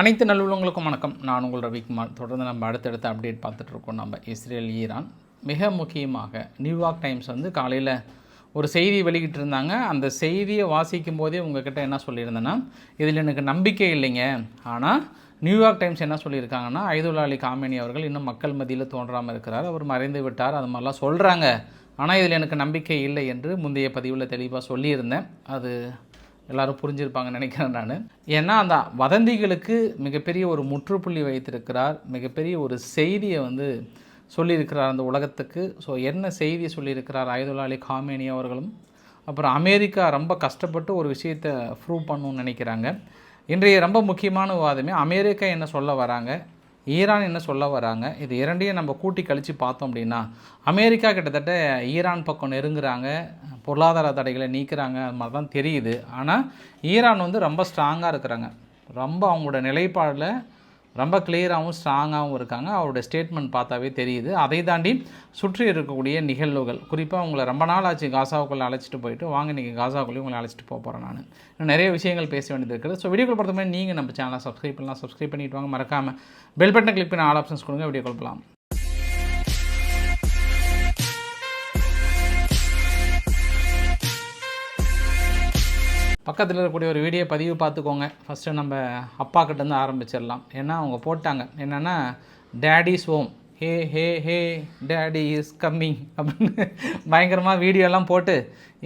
அனைத்து நல்லுள்ளவங்களுக்கும் வணக்கம். நான் உங்கள் ரவிக்குமார். தொடர்ந்து நம்ம அடுத்தடுத்த அப்டேட் பார்த்துட்டு இருக்கோம் நம்ம இஸ்ரேல் ஈரான். மிக முக்கியமாக நியூயார்க் டைம்ஸ் வந்து காலையில் ஒரு செய்தி வெளியிட்டிருந்தாங்க. அந்த செய்தியை வாசிக்கும் போதே உங்ககிட்ட என்ன சொல்லியிருந்தேன்னா இதில் எனக்கு நம்பிக்கை இல்லைங்க. ஆனால் நியூயார்க் டைம்ஸ் என்ன சொல்லியிருக்காங்கன்னா ஐதுல்லா அலி காமினி அவர்கள் இன்னும் மக்கள் மத்தியில் தோன்றாமல் இருக்கிறார். அவர் மறைந்து விட்டார். அது மாதிரிலாம் சொல்கிறாங்க ஆனால் இதில் எனக்கு நம்பிக்கை இல்லை என்று முந்தைய பதிவில் தெளிவாக சொல்லியிருந்தேன். அது எல்லாரும் புரிஞ்சிருப்பாங்கன்னு நினைக்கிறேன் நான். ஏன்னா அந்த வதந்திகளுக்கு மிகப்பெரிய ஒரு முற்றுப்புள்ளி வைத்திருக்கிறார் மிகப்பெரிய ஒரு செய்தியை வந்து சொல்லியிருக்கிறார் அந்த உலகத்துக்கு. ஸோ என்ன செய்தியை சொல்லியிருக்கிறார் ஆயுதுல்லா அலி காமேனி அவர்களும்? அப்புறம் அமெரிக்கா ரொம்ப கஷ்டப்பட்டு ஒரு விஷயத்தை ப்ரூவ் பண்ணணும்னு நினைக்கிறாங்க. இன்றைய ரொம்ப முக்கியமான வாதமே அமெரிக்கா என்ன சொல்ல வராங்க? ஈரான் என்ன சொல்ல வராங்க? இது இரண்டையும் நம்ம கூட்டி கழித்து பார்த்தோம் அப்படின்னா அமெரிக்கா கிட்டத்தட்ட ஈரான் பக்கம் நெருங்குறாங்க பொருளாதார தடைகளை நீக்கிறாங்க அது மாதிரி தான் தெரியுது. ஆனால் ஈரான் வந்து ரொம்ப ஸ்ட்ராங்காக இருக்கிறாங்க. ரொம்ப அவங்களோட நிலைப்பாடில் ரொம்ப கிளியராகவும் ஸ்ட்ராங்காகவும் இருக்காங்க. அவருடைய ஸ்டேட்மெண்ட் பார்த்தாவே தெரியுது. அதை தாண்டி சுற்றி இருக்கக்கூடிய நிகழ்வுகள் குறிப்பாக உங்களை ரொம்ப நாள் ஆச்சு காசாவுக்குள்ளே அழைச்சிட்டு போயிட்டு வாங்க நீங்கள் காசாவுக்குள்ளேயும் உங்களை அழைச்சிட்டு போக போகிறேன் நான். இன்னும் நிறைய விஷயங்கள் பேச வேண்டியது இருக்குது. ஸோ வீடியோ கால் மாதிரி நீங்கள் நம்ம சேனலை சப்ஸ்கிரைப் பண்ணலாம். சப்ஸ்கிரைப் பண்ணிட்டு வாங்க. மறக்காமல் பெல் பட்டனை கிளிக் பண்ணி ஆல் ஆப்ஷன்ஸ் கொடுங்க. வீடியோ கொடுக்கலாம் பக்கத்தில் இருக்கக்கூடிய ஒரு வீடியோ பதிவு பார்த்துக்கோங்க. ஃபஸ்ட்டு நம்ம அப்பா கிட்டேருந்து ஆரம்பிச்சிடலாம். ஏன்னா அவங்க போட்டாங்க. என்னென்னா daddy's home hey hey hey daddy is coming அப்படின்னு பயங்கரமாக வீடியோலாம் போட்டு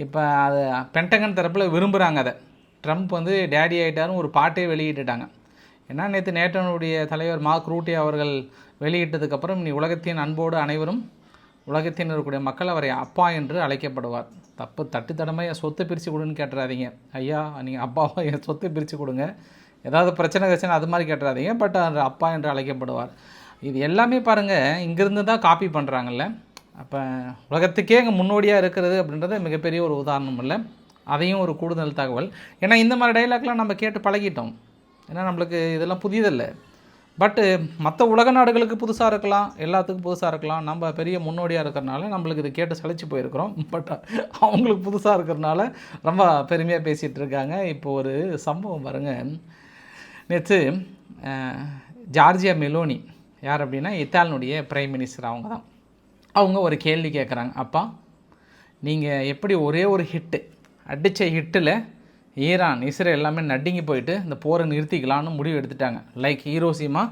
இப்போ அது பென்டகன் தரப்பில் விரும்புகிறாங்க அதை. ட்ரம்ப் வந்து டேடி ஆகிட்டாரும் ஒரு பாட்டே வெளியிட்டுட்டாங்க. ஏன்னா நேற்று நேட்டனுடைய தலைவர் மார்க் ரூட்டி அவர்கள் வெளியிட்டதுக்கப்புறம் நீ உலகத்தின் அன்போடு அனைவரும் உலகத்தில் இருக்கக்கூடிய மக்கள் அவரை அப்பா என்று அழைக்கப்படுவார். தப்பு தட்டு தடமை என் பிரித்து கொடுன்னு கேட்டுறாதீங்க. ஐயா நீங்கள் அப்பாவை என் சொத்து பிரித்து கொடுங்க. ஏதாவது பிரச்சனை பிரச்சனை அது மாதிரி கேட்டுறாதீங்க. பட் அவர் அப்பா என்று அழைக்கப்படுவார். இது எல்லாமே பாருங்கள் இங்கேருந்து தான் காப்பி பண்ணுறாங்கல்ல அப்போ உலகத்துக்கே இங்கே முன்னோடியாக இருக்கிறது அப்படின்றது மிகப்பெரிய ஒரு உதாரணம் இல்லை. அதையும் ஒரு கூடுதல் தகவல். ஏன்னா இந்த மாதிரி டைலாக்லாம் நம்ம கேட்டு பழகிட்டோம். ஏன்னா நம்மளுக்கு இதெல்லாம் புதியதில்லை பட்டு மற்ற உலக நாடுகளுக்கு புதுசாக இருக்கலாம் எல்லாத்துக்கும் புதுசாக இருக்கலாம். நம்ம பெரிய முன்னோடியாக இருக்கிறனால நம்மளுக்கு இது கேட்டு சலிச்சு போயிருக்கிறோம். பட் அவங்களுக்கு புதுசாக இருக்கிறனால ரொம்ப பெருமையாக பேசிகிட்டு இருக்காங்க. இப்போ ஒரு சம்பவம் பாருங்க. நேற்று ஜார்ஜியா மெலோனி யார் அப்படின்னா இத்தாலினுடைய பிரைம் மினிஸ்டர் அவங்க தான் அவங்க ஒரு கேள்வி கேட்குறாங்க அப்பா நீங்கள் எப்படி ஒரே ஒரு ஹிட்டு அடித்த ஹிட்டில் ஈரான் இஸ்ரேல் எல்லாமே நடுங்கி போயிட்டு இந்த போரை நிறுத்திக்கலாம்னு முடிவு எடுத்துட்டாங்க. லைக் ஹீரோசிமா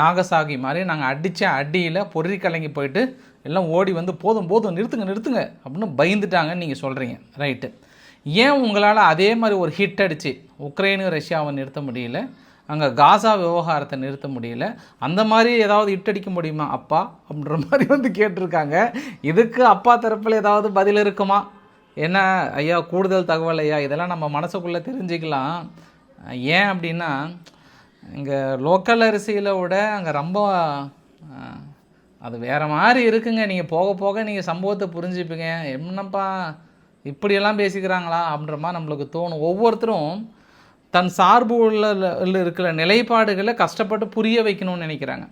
நாகசாகி மாதிரி நாங்கள் அடித்த அடியில் பொறி கலங்கி போயிட்டு எல்லாம் ஓடி வந்து போதும் போதும் நிறுத்துங்க நிறுத்துங்க அப்படின்னு பயந்துட்டாங்கன்னு நீங்கள் சொல்கிறீங்க ரைட்டு ஏன் உங்களால் அதே மாதிரி ஒரு ஹிட் அடித்து உக்ரைனு ரஷ்யாவை நிறுத்த முடியல? அங்கே காசா விவகாரத்தை நிறுத்த முடியல? அந்த மாதிரி ஏதாவது ஹிட் அடிக்க முடியுமா அப்பா? அப்படின்ற மாதிரி வந்து கேட்டிருக்காங்க. இதுக்கு அப்பா தரப்பில் ஏதாவது பதில் இருக்குமா? என்ன ஐயா கூடுதல் தகவல் ஐயா இதெல்லாம் நம்ம மனசுக்குள்ளே தெரிஞ்சுக்கலாம். ஏன் அப்படின்னா இங்கே லோக்கல் அரிசியில் விட அங்கே ரொம்ப அது வேறு மாதிரி இருக்குங்க. நீங்கள் போக போக நீங்கள் சம்பவத்தை புரிஞ்சுப்பீங்க. என்னப்பா இப்படியெல்லாம் பேசிக்கிறாங்களா அப்படின்ற மாதிரி நம்மளுக்கு தோணும். ஒவ்வொருத்தரும் தன் சார்பு உள்ள இருக்கிற நிலைப்பாடுகளை கஷ்டப்பட்டு புரிய வைக்கணும்னு நினைக்கிறாங்க.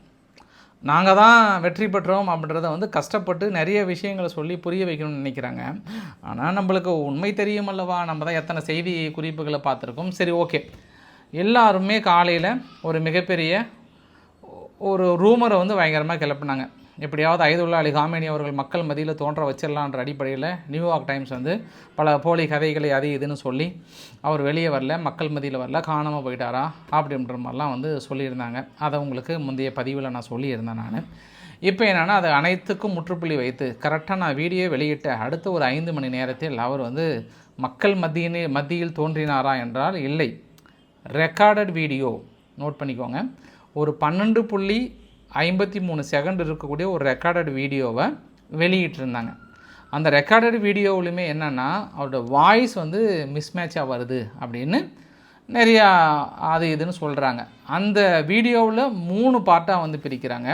நாங்கள் தான் வெற்றி பெற்றோம் அப்படின்றத வந்து கஷ்டப்பட்டு நிறைய விஷயங்களை சொல்லி புரிய வைக்கணும்னு நினைக்கிறாங்க. ஆனால் நம்மளுக்கு உண்மை தெரியும் அல்லவா? நம்ம தான் எத்தனை செய்தி குறிப்புகளை பார்த்துருக்கோம். சரி ஓகே. எல்லாருமே காலையில் ஒரு மிகப்பெரிய ஒரு ரூமரை வந்து பயங்கரமாக கிளப்புனாங்க. எப்படியாவது ஐதுல்லா அலி காமேனி அவர்கள் மக்கள் மதியில் தோன்ற வச்சிடலான்ற அடிப்படையில் நியூயார்க் டைம்ஸ் வந்து பல போலி கதைகளை அது இதுன்னு சொல்லி அவர் வெளியே வரல மக்கள் மதியில் வரல காணாமல் போயிட்டாரா அப்படின்ற மாதிரிலாம் வந்து சொல்லியிருந்தாங்க. அதை உங்களுக்கு முந்தைய பதிவில் நான் சொல்லியிருந்தேன் நான். இப்போ என்னென்னா அது அனைத்துக்கும் முற்றுப்புள்ளி வைத்து கரெக்டாக நான் வீடியோ வெளியிட்ட அடுத்த ஒரு ஐந்து மணி நேரத்தில் அவர் வந்து மக்கள் மத்தியினே மத்தியில் தோன்றினாரா என்றால் இல்லை. ரெக்கார்டட் வீடியோ நோட் பண்ணிக்கோங்க. ஒரு பன்னெண்டு புள்ளி ஐம்பத்தி மூணு செகண்ட் இருக்கக்கூடிய ஒரு ரெக்கார்டட் வீடியோவை வெளியிட்டிருந்தாங்க. அந்த ரெக்கார்டட் வீடியோவிலுமே என்னென்னா அவரோட வாய்ஸ் வந்து மிஸ்மேட்சாக வருது அப்படின்னு நிறையா அது இதுன்னு சொல்கிறாங்க அந்த வீடியோவில் மூணு பார்ட்டாக வந்து பிரிக்கிறாங்க.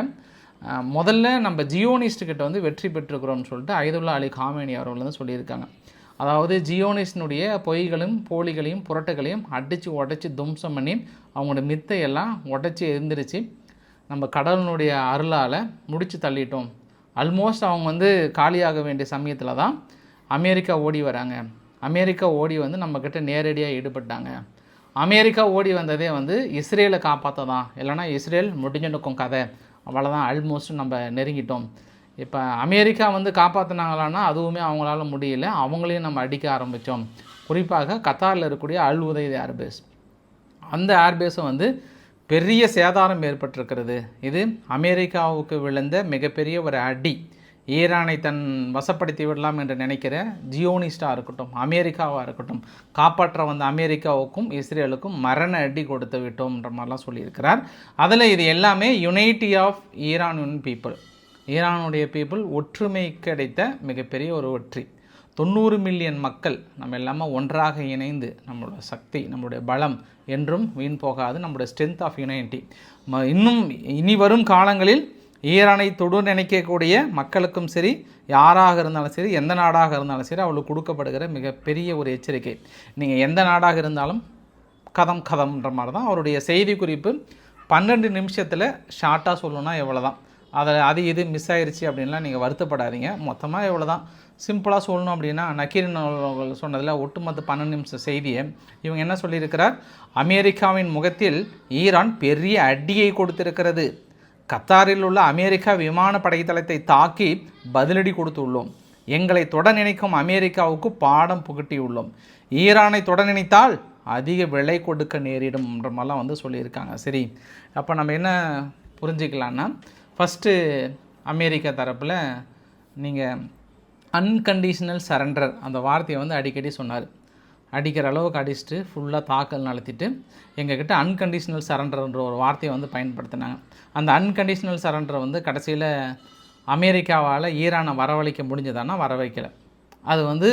முதல்ல நம்ம ஜியோனிஸ்ட்கிட்ட வந்து வெற்றி பெற்றுக்கிறோம்னு சொல்லிட்டு ஐதுல்லா அலி காமேனி அவர்கள் வந்து சொல்லியிருக்காங்க. அதாவது ஜியோனிஸ்டினுடைய பொய்களும் போலிகளையும் புரட்டுகளையும் அடித்து உடச்சி தும்சம் பண்ணி அவங்களோட மித்தையெல்லாம் உடச்சி எந்திரிச்சு நம்ம கடலினுடைய அருளால் முடித்து தள்ளிட்டோம். ஆல்மோஸ்ட் அவங்க வந்து காலியாக வேண்டிய சமயத்தில் தான் அமெரிக்கா ஓடி வராங்க. அமெரிக்கா ஓடி வந்து நம்மக்கிட்ட நேரடியாக ஈடுபட்டாங்க. அமெரிக்கா ஓடி வந்ததே வந்து இஸ்ரேலை காப்பாற்ற தான் இல்லைனா இஸ்ரேல் முடிஞ்சுனுக்கும் கதை. அவ்வளோதான் ஆல்மோஸ்ட் நம்ம நெருங்கிட்டோம். இப்போ அமெரிக்கா வந்து காப்பாற்றினாங்களான்னா அதுவுமே அவங்களால முடியல. அவங்களையும் நம்ம அடிக்க ஆரம்பித்தோம் குறிப்பாக கத்தாரில் இருக்கக்கூடிய அல் உதய் ஏர்பேஸ். அந்த ஏர்பேஸை வந்து பெரிய சேதாரம் ஏற்பட்டிருக்கிறது. இது அமெரிக்காவுக்கு விழுந்த மிகப்பெரிய ஒரு அடி. ஈரானை தன் வசப்படுத்தி விடலாம் என்று நினைக்கிற ஜியோனிஸ்டாக இருக்கட்டும் அமெரிக்காவாக இருக்கட்டும் காப்பாற்ற வந்த அமெரிக்காவுக்கும் இஸ்ரேலுக்கும் மரண அடி கொடுத்து விட்டோம்ன்ற மாதிரிலாம் சொல்லியிருக்கிறார். அதில் இது எல்லாமே யுனைட்டி ஆஃப் ஈரானியன் பீப்புள் ஈரானுடைய பீப்புள் ஒற்றுமை கிடைத்த மிகப்பெரிய ஒரு வெற்றி. தொண்ணூறு மில்லியன் மக்கள் நம்ம எல்லாமே ஒன்றாக இணைந்து நம்மளோட சக்தி நம்மளுடைய பலம் என்றும் வீண் போகாது நம்மளுடைய ஸ்ட்ரென்த் ஆஃப் யுனைட்டி இன்னும் இனி வரும் காலங்களில் ஈரானை தொடு நினைக்கக்கூடிய மக்களுக்கும் சரி யாராக இருந்தாலும் சரி எந்த நாடாக இருந்தாலும் சரி அவளுக்கு கொடுக்கப்படுகிற மிகப்பெரிய ஒரு எச்சரிக்கை. நீங்கள் எந்த நாடாக இருந்தாலும் கதம் கதம்ன்ற மாதிரி தான் அவருடைய செய்தி குறிப்பு பன்னெண்டு நிமிஷத்தில் ஷார்ட்டாக சொல்லணும்னா எவ்வளோ தான் அதை அது இது மிஸ் ஆயிடுச்சு அப்படின்லாம் நீங்கள் வருத்தப்படாதீங்க. மொத்தமாக எவ்வளோ தான் சிம்பிளாக சொல்லணும் அப்படின்னா நக்கீரன் அவர்கள் சொன்னதில் ஒட்டுமொத்த பன்னெண்டு நிமிஷம் செய்தியை இவங்க என்ன சொல்லியிருக்கிறார்? அமெரிக்காவின் முகத்தில் ஈரான் பெரிய அடியை கொடுத்திருக்கிறது. கத்தாரில் உள்ள அமெரிக்கா விமான படைத்தளத்தை தாக்கி பதிலடி கொடுத்துள்ளோம். எங்களை தொட நினைக்கும் அமெரிக்காவுக்கு பாடம் புகட்டியுள்ளோம். ஈரானை தொட நினைத்தால் அதிக விலை கொடுக்க நேரிடும்ன்ற மாதிரிலாம் வந்து சொல்லியிருக்காங்க. சரி அப்போ நம்ம என்ன புரிஞ்சுக்கலான்னா ஃபஸ்ட்டு அமெரிக்கா தரப்பில் நீங்கள் அன்கண்டிஷனல் சரண்டர் அந்த வார்த்தையை வந்து அடிக்கடி சொன்னார். அடிக்கிற அளவுக்கு அடிச்சுட்டு ஃபுல்லாக தாக்கல் நடத்திட்டு எங்ககிட்ட அன்கண்டிஷனல் சரண்டர்ன்ற ஒரு வார்த்தையை வந்து பயன்படுத்தினாங்க. அந்த அன்கண்டிஷனல் சரண்டர் வந்து கடைசியில் அமெரிக்காவால் ஈரானை வரவழைக்க முடிஞ்சதானா வர வைக்கல அது வந்து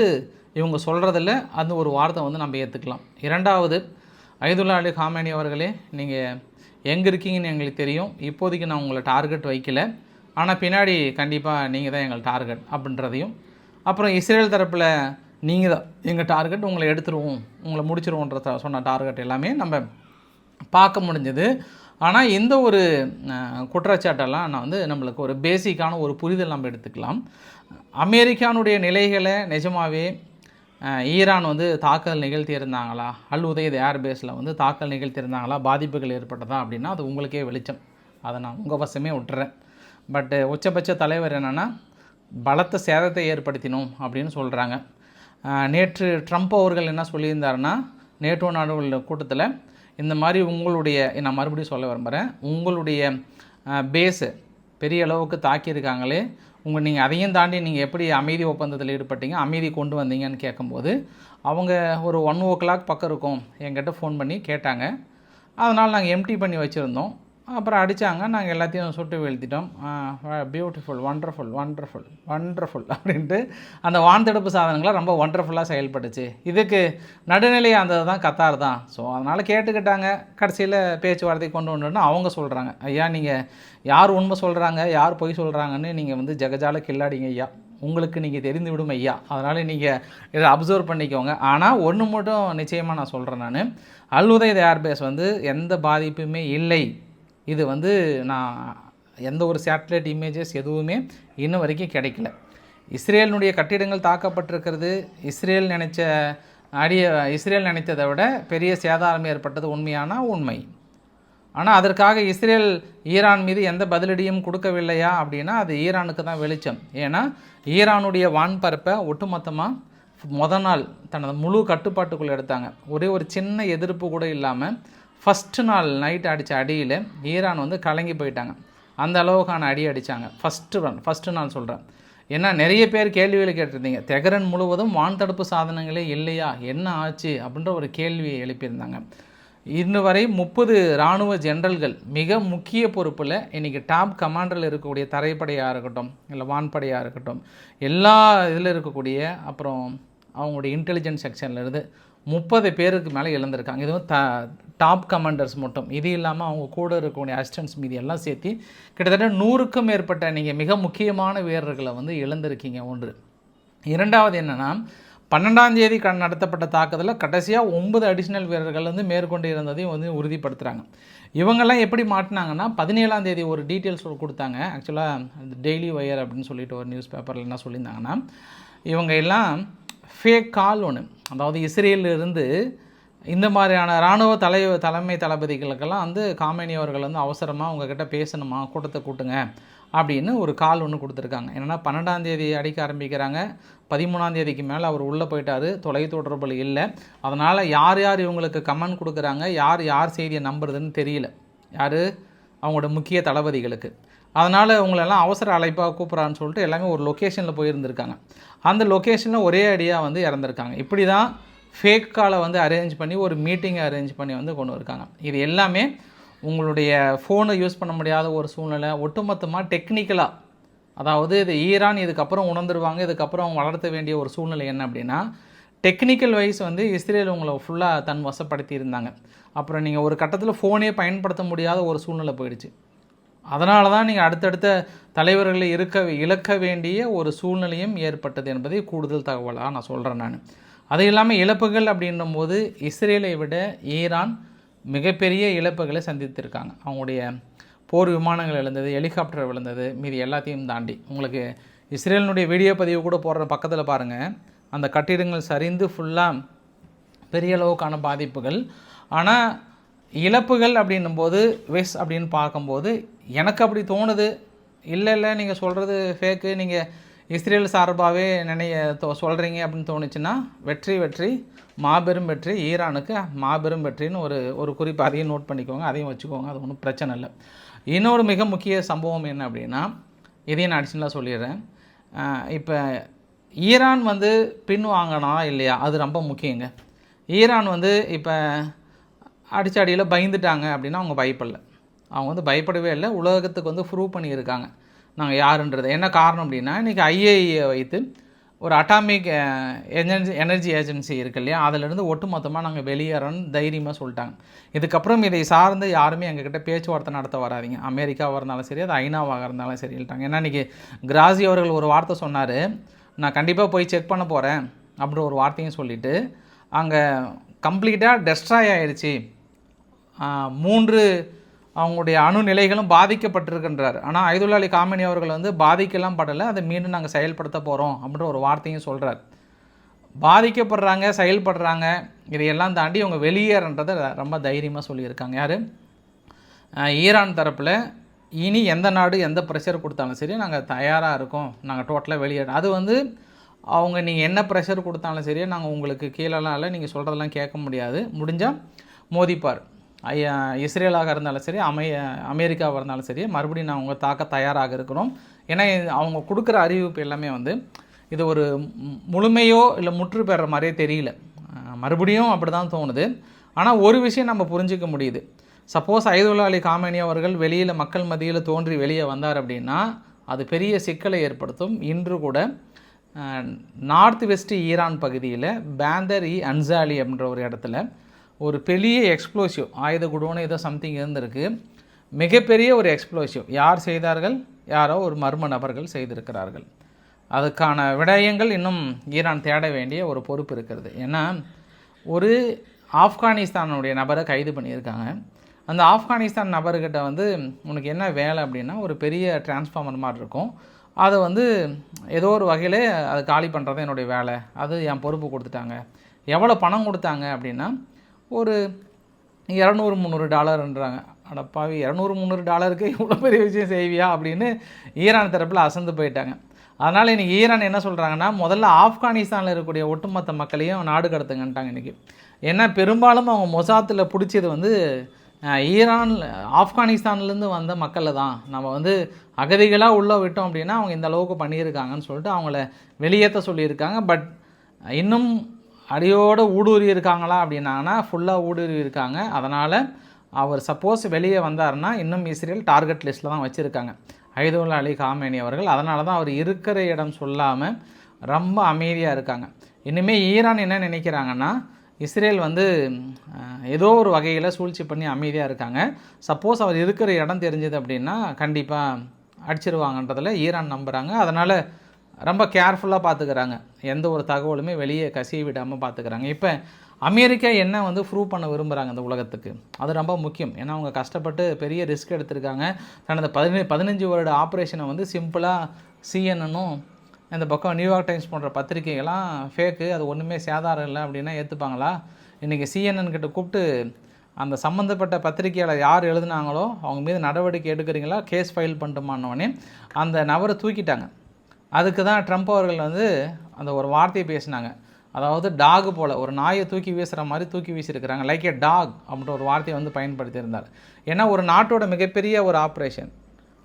இவங்க சொல்கிறதில் அந்த ஒரு வார்த்தை வந்து நம்ம ஏற்றுக்கலாம் இரண்டாவது ஐதுல்லா அலி காமேனி அவர்களே நீங்கள் எங்கே இருக்கீங்கன்னு எங்களுக்கு தெரியும். இப்போதைக்கு நான் உங்களை டார்கெட் வைக்கல. ஆனால் பின்னாடி கண்டிப்பாக நீங்கள் தான் எங்கள் டார்கெட் அப்படின்றதையும் அப்புறம் இஸ்ரேல் தரப்பில் நீங்கள் தான். எங்கள் டார்கெட் உங்களை எடுத்துருவோம். உங்களை முடிச்சிருவோன்ற சொன்ன டார்கெட் எல்லாமே நம்ம பார்க்க முடிஞ்சது. ஆனால் எந்த ஒரு குற்றச்சாட்டெல்லாம் நான் வந்து நம்மளுக்கு ஒரு பேசிக்கான ஒரு புரிதல் நம்ம எடுத்துக்கலாம். அமெரிக்கானுடைய நிலைகளை நிஜமாகவே ஈரான் வந்து தாக்கல் நிகழ்த்தியிருந்தாங்களா? அல் உதயத் ஏர்பேஸில் வந்து தாக்கல் நிகழ்த்தியிருந்தாங்களா? பாதிப்புகள் ஏற்பட்டதா அப்படின்னா அது உங்களுக்கே வெளிச்சம். அதை நான் உங்கள் வசமே விட்டுறேன். பட்டு உச்சபட்ச தலைவர் என்னென்னா பலத்த சேதத்தை ஏற்படுத்தினோம் அப்படின்னு சொல்கிறாங்க நேற்று ட்ரம்ப் அவர்கள் என்ன சொல்லியிருந்தாருன்னா நேட்டோ நாடுகள் கூட்டத்தில் இந்த மாதிரி உங்களுடைய நான் மறுபடியும் சொல்ல விரும்புகிறேன் உங்களுடைய பேஸு பெரிய அளவுக்கு தாக்கியிருக்காங்களே உங்கள் நீங்கள் அதையும் தாண்டி நீங்கள் எப்படி அமைதி ஒப்பந்தத்தில் ஈடுபட்டீங்க அமைதி கொண்டு வந்தீங்கன்னு கேட்கும்போது அவங்க ஒரு ஒன் ஓ கிளாக் பக்கம் இருக்கும் என்கிட்ட ஃபோன் பண்ணி கேட்டாங்க. அதனால் நாங்கள் எம்டி பண்ணி வச்சுருந்தோம். அப்புறம் அடித்தாங்க நாங்கள் எல்லாத்தையும் சுட்டு வீழ்த்திட்டோம். பியூட்டிஃபுல் ஒண்டர்ஃபுல் ஒண்டர்ஃபுல் ஒண்டர்ஃபுல் அப்படின்ட்டு அந்த வான்தடுப்பு சாதனங்களை ரொம்ப ஒண்டர்ஃபுல்லாக செயல்பட்டுச்சு. இதுக்கு நடுநிலையாக இருந்தது தான் கத்தார் தான். ஸோ அதனால் கேட்டுக்கிட்டாங்க. கடைசியில் பேச்சுவார்த்தை கொண்டு வரணும்னு அவங்க சொல்கிறாங்க ஐயா நீங்கள் யார் உண்மை சொல்கிறாங்க யார் பொய் சொல்கிறாங்கன்னு நீங்கள் வந்து ஜெகஜால கில்லாடிங்க ஐயா. உங்களுக்கு நீங்கள் தெரிந்து விடும் ஐயா. அதனால் நீங்கள் இதை அப்சர்வ் பண்ணிக்கோங்க. ஆனால் ஒன்று மட்டும் நிச்சயமாக நான் சொல்கிறேன் நான். அல்உதயத் ஏர்பேஸ் வந்து எந்த பாதிப்புமே இல்லை. இது வந்து நான் எந்த ஒரு சேட்டலைட் இமேஜஸ் எதுவுமே இன்ன வரைக்கும் கிடைக்கல. இஸ்ரேலினுடைய கட்டிடங்கள் தாக்கப்பட்டிருக்கிறது. இஸ்ரேல் நினைச்ச அடிய இஸ்ரேல் நினைத்ததை விட பெரிய சேதாரம் ஏற்பட்டது உண்மையானா உண்மை. ஆனால் அதற்காக இஸ்ரேல் ஈரான் மீது எந்த பதிலடியும் கொடுக்கவில்லையா அப்படின்னா அது ஈரானுக்கு தான் வெளிச்சம். ஏன்னா ஈரானுடைய வான்பரப்பை ஒட்டுமொத்தமாக முத நாள் தனது முழு கட்டுப்பாட்டுக்குள்ளே எடுத்தாங்க. ஒரே ஒரு சின்ன எதிர்ப்பு கூட இல்லாமல் ஃபஸ்ட்டு நாள் நைட் அடித்த அடியில் ஈரான் வந்து கலங்கி போயிட்டாங்க. அந்த அளவுக்கான அடி அடித்தாங்க ஃபஸ்ட்டு ரன் ஃபஸ்ட்டு நாள் சொல்கிறேன் ஏன்னா நிறைய பேர் கேள்விகளை கேட்டிருந்தீங்க. தெகரன் முழுவதும் வான் தடுப்பு சாதனங்களே இல்லையா? என்ன ஆச்சு? அப்படின்ற ஒரு கேள்வியை எழுப்பியிருந்தாங்க. இன்று வரை முப்பது இராணுவ ஜெனரல்கள் மிக முக்கிய பொறுப்பில் இன்றைக்கி டாப் கமாண்டரில் இருக்கக்கூடிய தரைப்படையாக இருக்கட்டும் இல்லை வான்படையாக இருக்கட்டும் எல்லா இதில் இருக்கக்கூடிய அப்புறம் அவங்களுடைய இன்டெலிஜென்ஸ் செக்ஷன்லேருந்து முப்பது பேருக்கு மேலே இழந்திருக்காங்க இதுவும் த டாப் கமாண்டர்ஸ் மட்டும். இது இல்லாமல் அவங்க கூட இருக்கக்கூடிய அசிஸ்டன்ஸ் மீதி எல்லாம் சேர்த்து கிட்டத்தட்ட நூறுக்கும் மேற்பட்ட நீங்கள் மிக முக்கியமான வீரர்களை வந்து இழந்திருக்கீங்க ஒன்று. இரண்டாவது என்னென்னா பன்னெண்டாம் தேதி க நடத்தப்பட்ட தாக்குதலில் கடைசியாக ஒன்பது அடிஷ்னல் வீரர்கள் வந்து மேற்கொண்டு இருந்ததையும் வந்து உறுதிப்படுத்துகிறாங்க இவங்கெல்லாம் எப்படி மாட்டினாங்கன்னா பதினேழாம் தேதி ஒரு டீட்டெயில்ஸ் கொடுத்தாங்க. ஆக்சுவலாக டெய்லி ஒயர் அப்படின்னு சொல்லிட்டு ஒரு நியூஸ் பேப்பரில் என்ன சொல்லியிருந்தாங்கன்னா இவங்க எல்லாம் ஃபேக் கால் ஒன்று அதாவது இஸ்ரேலில் இருந்து இந்த மாதிரியான இராணுவ தலை தலைமை தளபதிகளுக்கெல்லாம் வந்து காமினி அவர்கள் வந்து அவசரமாக உங்ககிட்ட பேசணுமா கூட்டத்தை கூட்டுங்க அப்படின்னு ஒரு கால் ஒன்று கொடுத்துருக்காங்க. என்னென்னா பன்னெண்டாம் தேதி அடிக்க ஆரம்பிக்கிறாங்க. பதிமூணாந்தேதிக்கு மேலே அவர் உள்ளே போயிட்டாரு. தொலைத்தொடர்பில் இல்லை. அதனால் யார் யார் இவங்களுக்கு கமெண்ட் கொடுக்குறாங்க யார் யார் செய்தியை நம்புறதுன்னு தெரியல. யார்? அவங்களோட முக்கிய தளபதிகளுக்கு. அதனால் உங்களெல்லாம் அவசர அழைப்பாக கூப்பிட்றான்னு சொல்லிட்டு எல்லாமே ஒரு லொக்கேஷனில் போயிருந்திருக்காங்க. அந்த லொக்கேஷனில் ஒரே அடியாக வந்து இறந்துருக்காங்க. இப்படி தான் ஃபேக் காலை வந்து அரேஞ்ச் பண்ணி ஒரு மீட்டிங்கை அரேஞ்ச் பண்ணி வந்து கொண்டு இருக்காங்க இது எல்லாமே உங்களுடைய ஃபோனை யூஸ் பண்ண முடியாத ஒரு சூழ்நிலை. ஒட்டுமொத்தமாக டெக்னிக்கலாக அதாவது இது ஈரான் இதுக்கப்புறம் உணர்ந்துருவாங்க இதுக்கப்புறம் அவங்க வளர்த்த வேண்டிய ஒரு சூழ்நிலை என்ன அப்படின்னா டெக்னிக்கல் வைஸ் வந்து இஸ்ரேல் உங்களை ஃபுல்லாக தன் வசப்படுத்தி இருந்தாங்க அப்புறம் நீங்கள் ஒரு கட்டத்தில் ஃபோனே பயன்படுத்த முடியாத ஒரு சூழ்நிலை போயிடுச்சு. அதனால தான் நீங்கள் அடுத்தடுத்த தலைவர்களை இருக்க இழக்க வேண்டிய ஒரு சூழ்நிலையும் ஏற்பட்டது என்பதை கூடுதல் தகவலாக நான் சொல்கிறேன் நான். அது இல்லாமல் இழப்புகள் அப்படின்னும் போது இஸ்ரேலை விட ஈரான் மிகப்பெரிய இழப்புகளை சந்தித்திருக்காங்க. அவங்களுடைய போர் விமானங்கள் விழுந்தது ஹெலிகாப்டர் விழுந்தது மீதி எல்லாத்தையும் தாண்டி. உங்களுக்கு இஸ்ரேலினுடைய வீடியோ பதிவு கூட போடுற பக்கத்தில் பாருங்கள் அந்த கட்டிடங்கள் சரிந்து ஃபுல்லாக பெரிய அளவுக்கான பாதிப்புகள். ஆனால் இழப்புகள் அப்படின்னும் போது வெஸ் அப்படின்னு பார்க்கும்போது எனக்கு அப்படி தோணுது. இல்லை இல்லை நீங்கள் சொல்கிறது ஃபேக்கு நீங்கள் இஸ்ரேல் சார்பாகவே நினைய சொல்கிறீங்க அப்படின்னு தோணுச்சுன்னா வெற்றி வெற்றி மாபெரும் வெற்றி ஈரானுக்கு மாபெரும் வெற்றின்னு ஒரு ஒரு குறிப்பு அதையும் நோட் பண்ணிக்கோங்க அதையும் வச்சுக்கோங்க அது ஒன்றும் பிரச்சனை இல்லை. இன்னொரு மிக முக்கிய சம்பவம் என்ன அப்படின்னா இதையும் நான் அடிஷனலாக சொல்லிடுறேன். இப்போ ஈரான் வந்து பின் வாங்கினா இல்லையா? அது ரொம்ப முக்கியங்க. ஈரான் வந்து இப்போ அடிச்ச அடியில் பயந்துட்டாங்க அப்படின்னா அவங்க பயப்படல. அவங்க வந்து பயப்படவே இல்லை. உலகத்துக்கு வந்து ப்ரூவ் பண்ணியிருக்காங்க. நாங்கள் யாருன்றது. என்ன காரணம் அப்படின்னா இன்றைக்கி ஐஏஐயை வைத்து ஒரு அட்டாமிக் எனர்ஜி எனர்ஜி ஏஜென்சி இருக்கு இல்லையா? அதிலிருந்து ஒட்டுமொத்தமாக நாங்கள் வெளியேறோன்னு தைரியமாக சொல்லிட்டாங்க. இதுக்கப்புறம் இதை சார்ந்து யாருமே எங்ககிட்ட பேச்சுவார்த்தை நடத்த வராதிங்க. அமெரிக்காவாக இருந்தாலும் சரி அது ஐநாவாக இருந்தாலும் சரி சொல்லிட்டாங்க. ஏன்னா இன்றைக்கி கிராசி அவர்கள் ஒரு வார்த்தை சொன்னார். நான் கண்டிப்பாக போய் செக் பண்ண போகிறேன் அப்படின்ற ஒரு வார்த்தையும் சொல்லிவிட்டு அங்கே கம்ப்ளீட்டாக டெஸ்ட்ராய் ஆயிடுச்சு மூன்று அவங்களுடைய அணு நிலைகளும் பாதிக்கப்பட்டிருக்கின்றார். ஆனால் ஐதுல்லா அலி காமினி அவர்கள் வந்து பாதிக்கலாம் படலை அதை மீண்டும் நாங்கள் செயல்படுத்த போகிறோம் அப்படின்ற ஒரு வார்த்தையும் சொல்கிறார் பாதிக்கப்படுறாங்க செயல்படுறாங்க இதையெல்லாம் தாண்டி அவங்க வெளியேறன்றதை ரொம்ப தைரியமாக சொல்லியிருக்காங்க. யார்? ஈரான் தரப்பில் இனி எந்த நாடு எந்த ப்ரெஷர் கொடுத்தாலும் சரி நாங்கள் தயாராக இருக்கோம். நாங்கள் டோட்டலாக வெளியேற அது வந்து அவங்க நீங்கள் என்ன ப்ரெஷர் கொடுத்தாலும் சரி நாங்கள் உங்களுக்கு கீழெல்லாம் இல்லை நீங்கள் சொல்கிறதெல்லாம் கேட்க முடியாது. முடிஞ்சால் மோதிப்பார். இஸ்ரேலாக இருந்தாலும் சரி அமைய அமெரிக்காவாக இருந்தாலும் சரி மறுபடியும் நான் அவங்க தாக்க தயாராக இருக்கிறோம். ஏன்னா அவங்க கொடுக்குற அறிவிப்பு எல்லாமே வந்து இது ஒரு முழுமையோ இல்லை முற்று பெற மாதிரியே தெரியல. மறுபடியும் அப்படி தான் தோணுது. ஆனால் ஒரு விஷயம் நம்ம புரிஞ்சிக்க முடியுது. சப்போஸ் ஐதுல்லா அலி காமேனி அவர்கள் வெளியில் மக்கள் மத்தியில் தோன்றி வெளியே வந்தார் அப்படின்னா அது பெரிய சிக்கலை ஏற்படுத்தும். இன்று கூட நார்த் வெஸ்ட் ஈரான் பகுதியில் பேந்தர் இ அன்சாலி அப்படின்ற ஒரு இடத்துல ஒரு பெரிய எக்ஸ்ப்ளோசிவ் ஆயுத குடோன்னு ஏதோ சம்திங் இருந்திருக்கு. மிகப்பெரிய ஒரு எக்ஸ்ப்ளோசிவ் யார் செய்தார்கள்? யாரோ ஒரு மர்ம நபர்கள் செய்திருக்கிறார்கள். அதுக்கான விடயங்கள் இன்னும் ஈரான் தேட வேண்டிய ஒரு பொறுப்பு இருக்கிறது. ஏன்னா ஒரு ஆப்கானிஸ்தானுடைய நபரை கைது பண்ணியிருக்காங்க. அந்த ஆப்கானிஸ்தான் நபர்கிட்ட வந்து உனக்கு என்ன வேலை? அப்படின்னா ஒரு பெரிய டிரான்ஸ்ஃபார்மர் மாதிரி இருக்கும். அதை வந்து ஏதோ ஒரு வகையில் அதை காலி பண்ணுறது என்னுடைய வேலை. அது என் பொறுப்பு கொடுத்துட்டாங்க. எவ்வளோ பணம் கொடுத்தாங்க அப்படின்னா ஒரு இரநூறு முந்நூறு டாலர்ன்றாங்க. அடப்பாவி இரநூறு முந்நூறு டாலருக்கு இவ்வளோ பெரிய விஷயம் செய்வியா? அப்படின்னு ஈரான் தரப்பில் அசந்து போயிட்டாங்க. அதனால் இன்றைக்கி ஈரான் என்ன சொல்கிறாங்கன்னா முதல்ல ஆப்கானிஸ்தானில் இருக்கக்கூடிய ஒட்டுமொத்த மக்களையும் நாடு கடத்துங்கன்ட்டாங்க இன்றைக்கி ஏன்னா பெரும்பாலும் அவங்க மொசாத்தில் பிடிச்சது வந்து ஈரான் ஆப்கானிஸ்தான்லேருந்து வந்த மக்களை தான். நம்ம வந்து அகதிகளாக உள்ளே விட்டோம் அப்படின்னா அவங்க இந்த அளவுக்கு பண்ணியிருக்காங்கன்னு சொல்லிட்டு அவங்கள வெளியேற்ற சொல்லியிருக்காங்க. பட் இன்னும் அடியோடு ஊடுருவி இருக்காங்களா அப்படின்னாங்கன்னா ஃபுல்லாக ஊடுருவி இருக்காங்க. அதனால் அவர் சப்போஸ் வெளியே வந்தார்னா இன்னும் இஸ்ரேல் டார்கெட் லிஸ்ட்டில் தான் வச்சுருக்காங்க. ஐதுல்லா அலி காமேனி அவர்கள். அதனால தான் அவர் இருக்கிற இடம் சொல்லாமல் ரொம்ப அமைதியாக இருக்காங்க. இனிமேல் ஈரான் என்ன நினைக்கிறாங்கன்னா இஸ்ரேல் வந்து ஏதோ ஒரு வகையில் சூழ்ச்சி பண்ணி அமைதியாக இருக்காங்க. சப்போஸ் அவர் இருக்கிற இடம் தெரிஞ்சது அப்படின்னா கண்டிப்பாக அடிச்சிருவாங்கன்றதில் ஈரான் நம்புகிறாங்க அதனால் ரொம்ப கேர்ஃபுல்லாக பார்த்துக்கிறாங்க எந்த ஒரு தகவலுமே வெளியே கசிய விடாமல் பார்த்துக்கிறாங்க இப்போ அமெரிக்கா என்ன வந்து ப்ரூவ் பண்ண விரும்புகிறாங்க இந்த உலகத்துக்கு? அது ரொம்ப முக்கியம். ஏன்னா அவங்க கஷ்டப்பட்டு பெரிய ரிஸ்க் எடுத்திருக்காங்க. தனது பதினஞ்சு பதினஞ்சு வருட ஆப்ரேஷனை வந்து சிம்பிளாக சிஎன்னும் இந்த பக்கம் நியூயார்க் டைம்ஸ் போன்ற பத்திரிகைகள்லாம் ஃபேக்கு அது ஒன்றுமே சேதாரம் இல்லை அப்படின்னா ஏற்றுப்பாங்களா இன்றைக்கி சிஎன்என் கிட்ட கூப்பிட்டு அந்த சம்மந்தப்பட்ட பத்திரிகையாளர் யார் எழுதுனாங்களோ அவங்க மீது நடவடிக்கை எடுக்கிறீங்களா? கேஸ் ஃபைல் பண்ணிட்டுமான்னோடனே அந்த நபரை தூக்கிட்டாங்க. அதுக்கு தான் ட்ரம்ப் அவர்கள் வந்து அந்த ஒரு வார்த்தையை பேசினாங்க. அதாவது டாக் போல் ஒரு நாயை தூக்கி வீசுகிற மாதிரி தூக்கி வீசியிருக்கிறாங்க. லைக் ஏ டாக் அப்படின்ற ஒரு வார்த்தையை வந்து பயன்படுத்தியிருந்தார். ஏன்னா ஒரு நாட்டோட மிகப்பெரிய ஒரு ஆப்ரேஷன்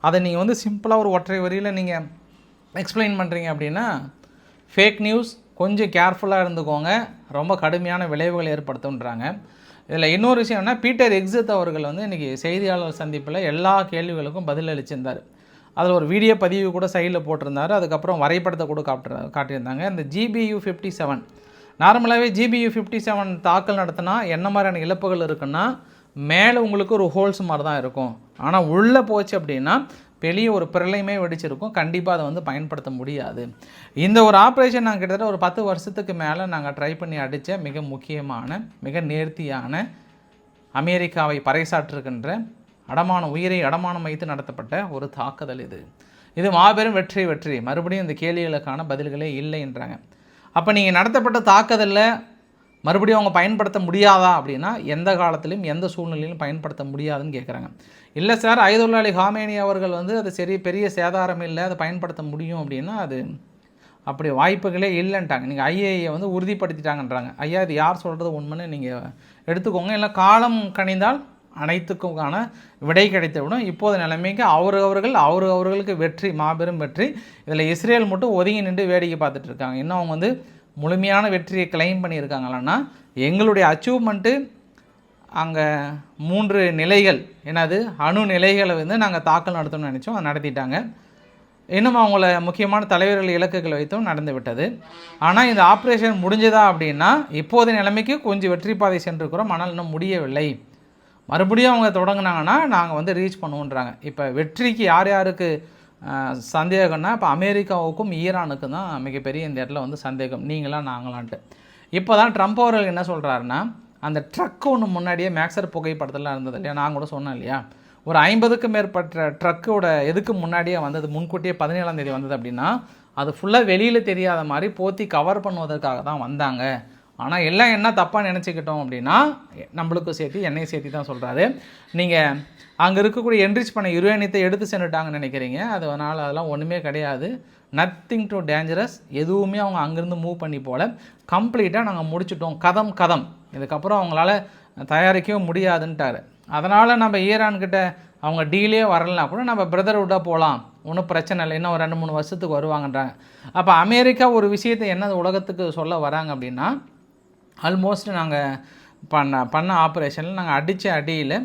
அதை நீங்கள் வந்து சிம்பிளாக ஒரு ஒற்றை வரியில் நீங்கள் எக்ஸ்பிளைன் பண்ணுறீங்க அப்படின்னா ஃபேக் நியூஸ் கொஞ்சம் கேர்ஃபுல்லாக இருந்துக்கோங்க. ரொம்ப கடுமையான விளைவுகளை ஏற்படுத்துன்றாங்க இதில் இன்னொரு விஷயம் என்ன பீட்டர் எக்ஸித் அவர்கள் வந்து இன்றைக்கி செய்தியாளர் சந்திப்பில் எல்லா கேள்விகளுக்கும் பதிலளிச்சிருந்தார் அதில் ஒரு வீடியோ பதிவு கூட சைடில் போட்டிருந்தாரு. அதுக்கப்புறம் வரைபடத்தை கூட காட்டு காட்டியிருந்தாங்க. இந்த ஜிபியு ஃபிஃப்டி செவன் நார்மலாகவே ஜிபியு ஃபிஃப்டி செவன் தாக்கல் நடத்தினா என்ன மாதிரியான இழப்புகள் இருக்குன்னா மேலே உங்களுக்கு ஒரு ஹோல்ஸ் மாதிரி தான் இருக்கும். ஆனால் உள்ளே போச்சு அப்படின்னா பெரிய ஒரு பிரளயமே வெடிச்சிருக்கும். கண்டிப்பாக அதை வந்து பயன்படுத்த முடியாது. இந்த ஒரு ஆப்ரேஷன் நாங்கள் கிட்டத்தட்ட ஒரு பத்து வருஷத்துக்கு மேலே நாங்கள் ட்ரை பண்ணி அடித்த மிக முக்கியமான மிக நேர்த்தியான அமெரிக்காவை பறைசாற்றிருக்கின்ற அடமான உயிரை அடமானம் வைத்து நடத்தப்பட்ட ஒரு தாக்குதல் இது. இது மாபெரும் வெற்றி வெற்றி. மறுபடியும் இந்த கேள்விகளுக்கான பதில்களே இல்லைன்றாங்க அப்போ நீங்கள் நடத்தப்பட்ட தாக்குதலில் மறுபடியும் அவங்க பயன்படுத்த முடியாதா அப்படின்னா எந்த காலத்திலும் எந்த சூழ்நிலையிலும் பயன்படுத்த முடியாதுன்னு கேட்குறாங்க இல்லை சார் ஐதுல்லாலி ஹாமேனி அவர்கள் வந்து அது சரி பெரிய சேதாரம் இல்லை அதை பயன்படுத்த முடியும் அப்படின்னா அது அப்படி வாய்ப்புகளே இல்லைன்ட்டாங்க. நீங்கள் ஐஏஐயை வந்து உறுதிப்படுத்திட்டாங்கன்றாங்க. ஐயா இது யார் சொல்கிறது உண்மைன்னு நீங்கள் எடுத்துக்கோங்க. இல்லை காலம் கணிந்தால் அனைத்துக்குமான விடை கிடைத்துவிடும். இப்போது நிலைமைக்கு அவர் அவர்கள் அவரு அவர்களுக்கு வெற்றி மாபெரும் வெற்றி. இதில் இஸ்ரேல் மட்டும் ஒதுங்கி நின்று வேடிக்கை பார்த்துட்டு இருக்காங்க. இன்னும் அவங்க வந்து முழுமையான வெற்றியை கிளைம் பண்ணியிருக்காங்களான்னா எங்களுடைய அச்சீவ்மெண்ட்டு அங்கே மூன்று நிலைகள் என்னது? அணு நிலைகளை வந்து நாங்கள் தாக்கல் நடத்தணும்னு நினச்சோம். அதை நடத்திட்டாங்க. இன்னும் அவங்கள முக்கியமான தலைவர்கள் இலக்குகள் வைத்தும் நடந்து விட்டது. ஆனால் இந்த ஆப்ரேஷன் முடிஞ்சதா அப்படின்னா இப்போது நிலைமைக்கு கொஞ்சம் வெற்றி பாதை சென்றிருக்கிறோம். ஆனால் இன்னும் முடியவில்லை. மறுபடியும் அவங்க தொடங்கினாங்கன்னா நாங்கள் வந்து ரீச் பண்ணுவோன்றாங்க. இப்போ வெற்றிக்கு யார் யாருக்கு சந்தேகம்னா இப்போ அமெரிக்காவுக்கும் ஈரானுக்கும் தான் மிகப்பெரிய இந்த இடத்துல வந்து சந்தேகம். நீங்களா நாங்களான்ட்டு. இப்போ தான் ட்ரம்ப் அவர்கள் என்ன சொல்கிறாருன்னா அந்த ட்ரக் ஒன்று முன்னாடியே மேக்ஸர் புகைப்படத்தில் இருந்தது இல்லையா? நான் கூட சொன்னேன் இல்லையா? ஒரு ஐம்பதுக்கும் மேற்பட்ட ட்ரக்கோட எதுக்கு முன்னாடியே வந்தது முன்கூட்டியே பதினேழாம் தேதி வந்தது அப்படின்னா அது ஃபுல்லாக வெளியில் தெரியாத மாதிரி போத்தி கவர் பண்ணுவதற்காக தான் வந்தாங்க. ஆனால் எல்லாம் என்ன தப்பாக நினச்சிக்கிட்டோம் அப்படின்னா நம்மளுக்கும் சேர்த்து என்னையும் சேர்த்து தான் சொல்கிறாரு நீங்கள் அங்கே இருக்கக்கூடிய என்ரிச் பண்ண யுரேனியத்தை எடுத்து சென்றுட்டாங்கன்னு நினைக்கிறீங்க. அதனால் அதெல்லாம் ஒன்றுமே கிடையாது. நத்திங் டு டேஞ்சரஸ் எதுவுமே அவங்க அங்கேருந்து மூவ் பண்ணி போல கம்ப்ளீட்டாக நாங்கள் முடிச்சிட்டோம். கதம் கதம். இதுக்கப்புறம் அவங்களால தயாரிக்கவே முடியாதுன்ட்டாரு. அதனால் நம்ம ஈரான்கிட்ட அவங்க டீலே வரலனா கூட நம்ம பிரதர்வுட்டாக போகலாம் ஒன்றும் பிரச்சனை இல்லை. இன்னும் ஒரு ரெண்டு மூணு வருஷத்துக்கு வருவாங்கன்றாங்க. அப்போ அமெரிக்கா ஒரு விஷயத்தை என்ன உலகத்துக்கு சொல்ல வராங்க அப்படின்னா ஆல்மோஸ்ட் நாங்கள் பண்ண பண்ண ஆப்ரேஷனில் நாங்கள் அடித்த அடியில்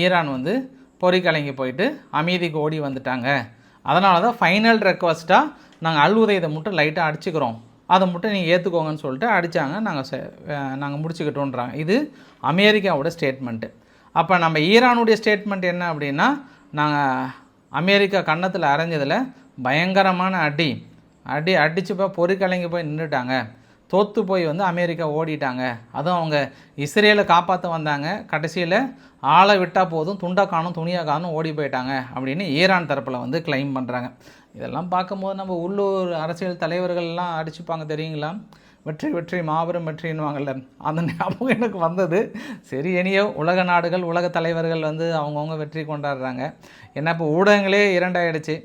ஈரான் வந்து பொறிக்கலைங்க போயிட்டு அமைதிக்கு ஓடி வந்துட்டாங்க. அதனால தான் ஃபைனல் ரெக்வஸ்ட்டாக நாங்கள் அல்வுதையதை மட்டும் லைட்டாக அடிச்சுக்கிறோம். அதை மட்டும் நீங்கள் ஏற்றுக்கோங்கன்னு சொல்லிட்டு அடித்தாங்க நாங்கள் நாங்கள் முடிச்சுக்கிட்டோன்றாங்க. இது அமெரிக்காவோட ஸ்டேட்மெண்ட்டு அப்போ நம்ம ஈரானுடைய ஸ்டேட்மெண்ட் என்ன அப்படின்னா நாங்கள் அமெரிக்கா கன்னத்தில் அரைஞ்சதில் பயங்கரமான அடி. அடி அடிச்சு போய் பொறிக்கலங்கி போய் நின்றுட்டாங்க தோற்று போய் வந்து அமெரிக்கா ஓடிட்டாங்க. அதுவும் அவங்க இஸ்ரேலை காப்பாற்ற வந்தாங்க. கடைசியில் ஆளை விட்டால் போதும் துண்டா காணும் துணியா காணும் ஓடி போயிட்டாங்க அப்படின்னு ஈரான் தரப்பில் வந்து கிளைம் பண்ணுறாங்க இதெல்லாம் பார்க்கும்போது நம்ம உள்ளூர் அரசியல் தலைவர்கள்லாம் அடிச்சுப்பாங்க தெரியுங்களா? வெற்றி வெற்றி மாபெரும் வெற்றின்னுவாங்கள்ல அந்த ஞாபகம் எனக்கு வந்தது. சரி இனியோ உலக நாடுகள் உலக தலைவர்கள் வந்து அவங்கவுங்க வெற்றி கொண்டாடுறாங்க. ஏன்னா இப்போ ஊடகங்களே இரண்டாயிடுச்சு.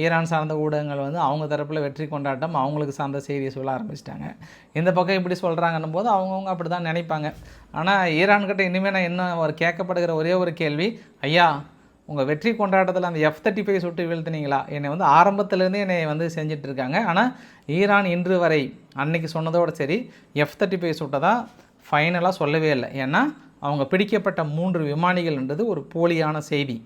ஈரான் சார்ந்த ஊடகங்கள் வந்து அவங்க தரப்பில் வெற்றி கொண்டாட்டம் அவங்களுக்கு சார்ந்த செய்தியை சொல்ல ஆரம்பிச்சிட்டாங்க. இந்த பக்கம் இப்படி சொல்கிறாங்கன்னும் போது அவங்கவுங்க அப்படி தான் நினைப்பாங்க. ஆனால் ஈரான்கிட்ட இனிமேல் நான் என்ன ஒரு கேட்கப்படுகிற ஒரே ஒரு கேள்வி ஐயா உங்கள் வெற்றி கொண்டாட்டத்தில் அந்த எஃப் தேர்ட்டி ஃபைவ் சுட்டு வீழ்த்தினீங்களா? என்னை வந்து ஆரம்பத்துலேருந்தே என்னை வந்து செஞ்சுட்டு இருக்காங்க ஆனால் ஈரான் இன்று வரை அன்னைக்கு சொன்னதோடு சரி எஃப் தேர்ட்டி ஃபைவ் சுட்டதா ஃபைனலாக சொல்லவே இல்லை. ஏன்னா அவங்க பிடிக்கப்பட்ட மூன்று விமானிகள்ன்றது ஒரு போலியான செய்தி.